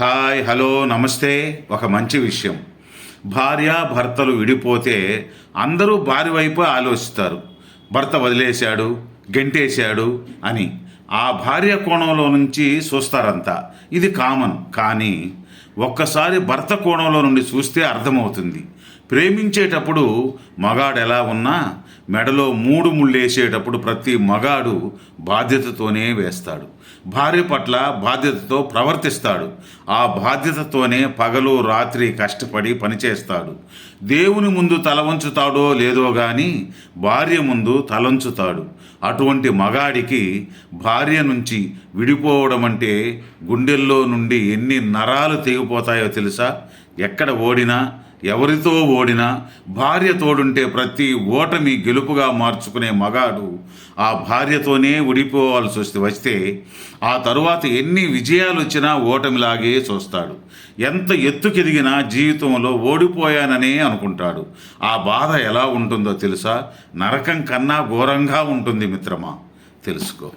Hi hello నమస్తే. ఒక మంచి విషయం. భార్య భర్తలు విడిపోతే అందరూ భార్య వైపు ఆలోచిస్తారు. భర్త వదిలేశాడు గెంటేశాడు అని. ఆ భార్య కోణంలో నుంచి చూస్తారంతా. ఇది కామన్. కానీ ఒక్కసారి భర్త కోణంలో నుండి చూస్తే అర్థమవుతుంది. ప్రేమించేటప్పుడు మగాడు ఎలా ఉన్నా మెడలో మూడు ముళ్ళేసేటప్పుడు ప్రతి మగాడు బాధ్యతతోనే వేస్తాడు. భార్య పట్ల బాధ్యతతో ప్రవర్తిస్తాడు. ఆ బాధ్యతతోనే పగలు రాత్రి కష్టపడి పనిచేస్తాడు. దేవుని ముందు తల వంచుతాడో లేదో గాని భార్య ముందు తలంచుతాడు. అటువంటి మగాడికి భార్య నుంచి విడిపోవడం అంటే గుండెల్లో నుండి ఎన్ని నరాలు తెగిపోతాయో తెలుసా? ఎక్కడ ఓడినా ఎవరితో ఓడినా భార్య తోడుంటే ప్రతి ఓటమి గెలుపుగా మార్చుకునే మగాడు ఆ భార్యతోనే ఉడిపోవాల్సి వస్తే వస్తే ఆ తరువాత ఎన్ని విజయాలు వచ్చినా ఓటమిలాగే చూస్తాడు. ఎంత ఎత్తుకెదిగినా జీవితంలో ఓడిపోయాననే అనుకుంటాడు. ఆ బాధ ఎలా ఉంటుందో తెలుసా? నరకం కన్నా ఘోరంగా ఉంటుంది మిత్రమా? తెలుసుకో.